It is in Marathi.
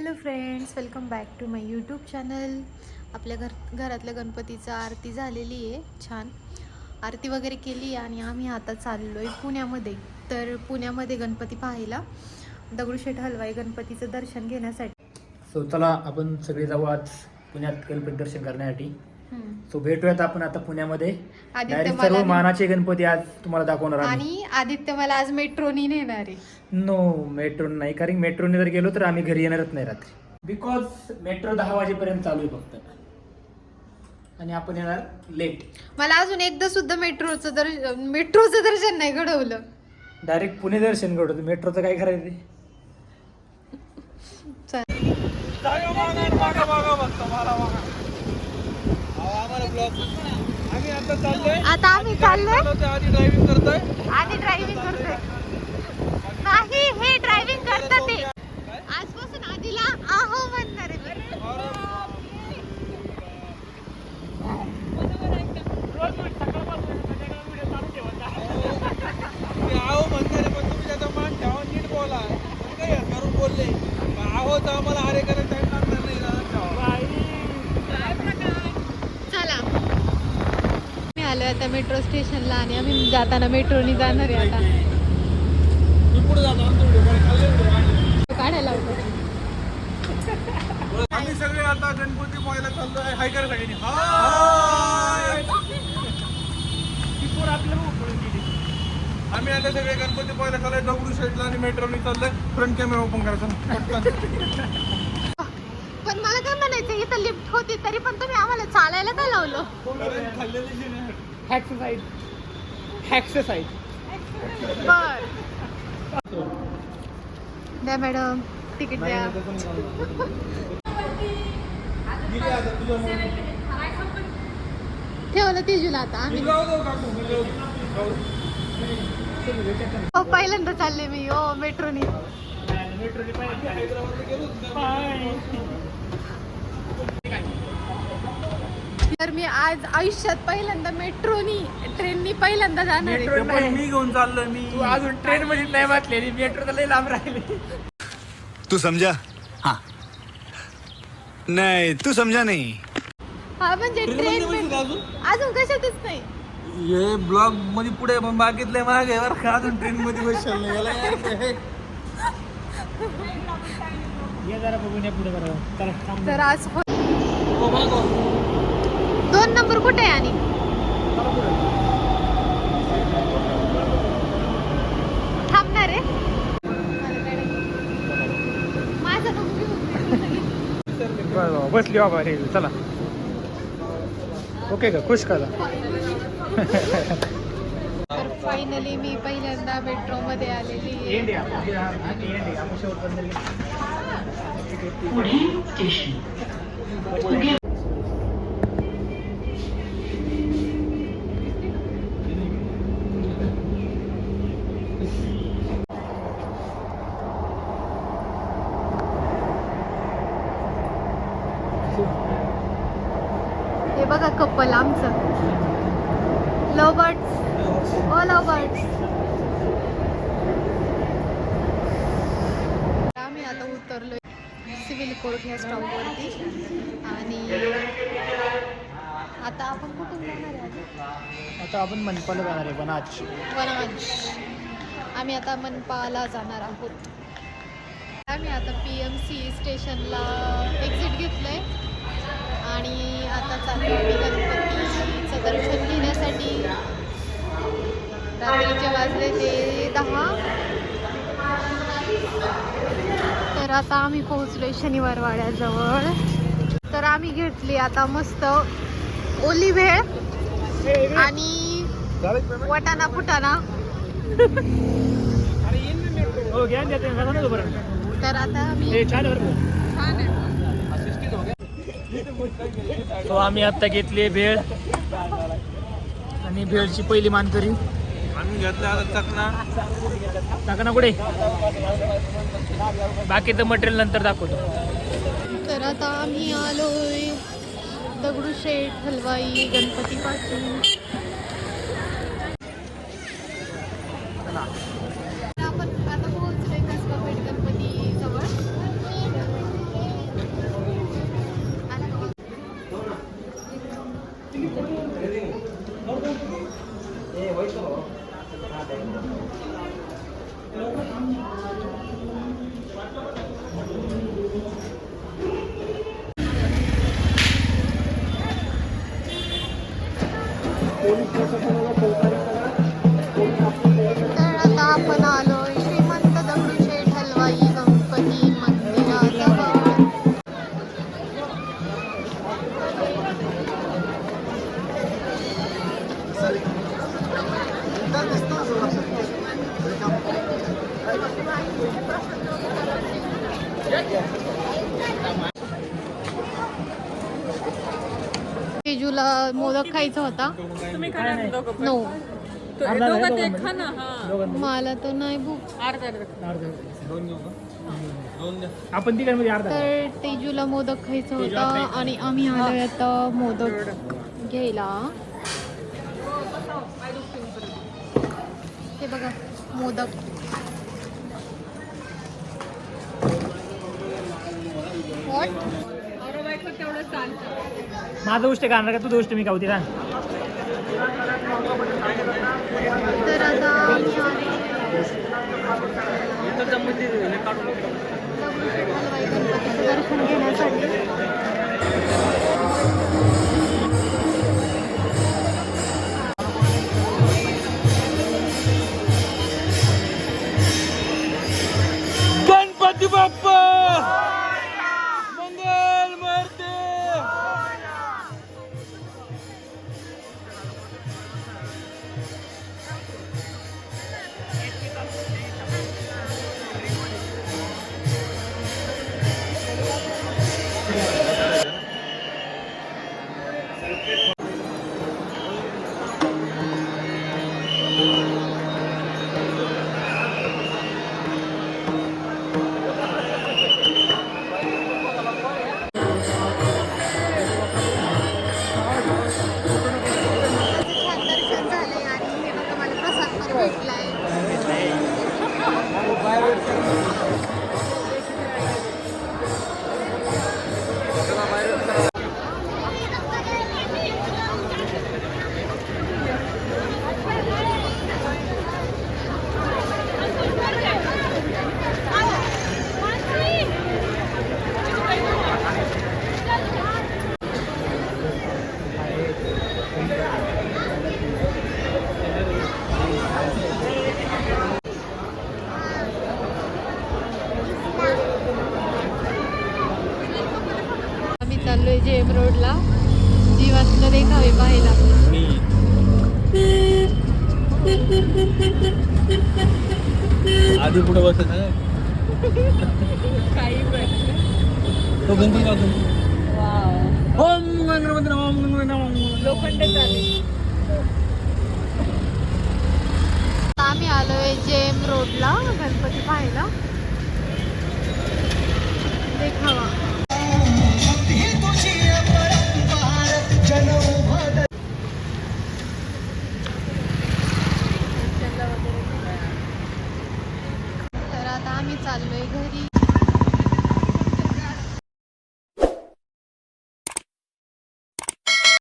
Hello friends welcome back to my YouTube channel आपल्या घर घरातल्या गणपतीचं आरती झालेली आहे छान. आरती वगैरे केली आणि आम्ही आता चाललो आहे पुण्यामध्ये. तर पुण्यामध्ये गणपती पाहायला. दगडूशेठ हलवाई गणपतीचं दर्शन घेण्यासाठी. सो चला आपण सगळे जाऊ आज पुण्यात गणपती दर्शन करण्यासाठी. सो भेटूयात आपण आता पुण्यामध्ये. आदित्य मला सर्व मानाचे गणपती आज तुम्हाला दाखवणार आणि आदित्य मला आज मेट्रोनी नेणार आहे. नो मेट्रो नाही. कारण मेट्रोने जर गेलो तर आम्ही घरी येणारच नाही रात्री. बिकॉज मेट्रो दहा वाजेपर्यंत चालू आहे फक्त. आणि आपण येणार लेट मला अजून एकदा सुद्धा मेट्रोचं दर्शन मेट्रोचं दर्शन नाही घडवलं. डायरेक्ट पुणे दर्शन घडवतो मेट्रोचं काय करायचं आता आम्ही चाललोय. आधी ड्रायव्हिंग करतोय आधी ड्रायव्हिंग करतोय. नाही हे ड्रायव्हिंग करतात ते. आजपासून आधीला आहो म्हणणार काही आम्हाला अरे आलो आता मेट्रो स्टेशनला आणि आम्ही जाताना मेट्रोनी जाणार आहे आता. काढायला आम्ही सगळे आता गणपती पाहायला चाललोय हाय करा सगळ्यांनी हाय आम्ही आता सगळे गणपती पाहायला चाललोय दगडू शेटला आणि मेट्रोनी चाललोय फ्रंट कॅमेरा ओपन करायचा पटकन. पण मला काय म्हणायचं इथं लिफ्ट होती तरी पण तुम्ही आम्हाला चालायला काय लावलं कारण खाल्लेली जी नाही. Exercise. Exercise. बर द्या मॅडम. तिकीट द्या. ठेवलं तिजूला आता आम्ही. हो पहिल्यांदा चालले मी. हो मेट्रोनी. हैदराबादला गेलो होतो. तर मी आज आयुष्यात पहिल्यांदा मेट्रोनी ट्रेननी पहिल्यांदा जाणार आहे. पण मी घेऊन चाललोय मी तू अजून ट्रेन मध्ये नाही वाचलेली मेट्रो तर लई लांब राहिली. तू समझा हाँ. नहीं तू समझा नहीं. हा म्हणजे ट्रेन बसली का अजून? कशातच नाही. हे ब्लॉगमध्ये पुढे बाकीतले मागे बरं का अजून ट्रेन मध्ये बसशाल नाही याला यार ते हे. ये जरा बघून या पुढे बरं चला थांब. तर आज हो- हो, मागो. दोन नंबर कुठे आहे आणि? थांबणार आहे? माझं. बरं, बसली बाबा रे चला. ओके का? खुश का तर फायनली मी पहिल्यांदा मेट्रो मध्ये आलेली आहे. कपल आमचं. Love birds oh love birds आम्ही आता उतरलोय सिव्हिल कोर्ट ह्या स्टॉपवरती आणि आता आपण कुठून जाणार आहे आता? आपण मनपाला जाणार आहे बनाच वनवांश आम्ही आता मनपाला जाणार आहोत. आम्ही आता पी एम सी स्टेशनला एक्झिट घेतलंय. आणि आता चालू आम्ही गणपतीचं दर्शन घेण्यासाठी. रात्रीचे वाजले ते दहा. तर आता आम्ही पोहोचलोय शनिवार वाड्याजवळ तर आम्ही घेतली आता मस्त ओली भेळ आणि वटाणा फुटाणा. हो. तर आता आम्ही हे. छान आहे. तो आम्ही आता घेतली भेळ. आणि भेळची पहिली मानकरी. आम्ही घेतलं आता चकना. कुठे? बाकीचं मटेरियल नंतर दाखवतो. तर आता आम्ही आलोय दगडूशेठ हलवाई गणपती पासून お肉と魚が तेजूला मोदक खायचा होता. ना. हा. मला तर नाही भूक. अर्धा अर्धा. दोन देऊ का? दोन द्या. आपण तर तेजूला मोदक खायचा होता आणि आम्ही आलोय आता मोदक घ्यायला. हे बघा मोदक. What? औरवायचं तेवढं चालतं माझं गोष्ट का आणणार का? तू गोष्ट मी का तर आता आम्ही हे दगडूशेठ हलवाई गणपतीचं दर्शन घेण्यासाठी. I have it. चाललोय जेम रोडला. जीवातलं देखावे पाहायला. आधी पुढे बसत काही तो ओम. लोखंड चालेल. आम्ही आलोय जेम रोडला गणपती पाहायला. देखावा.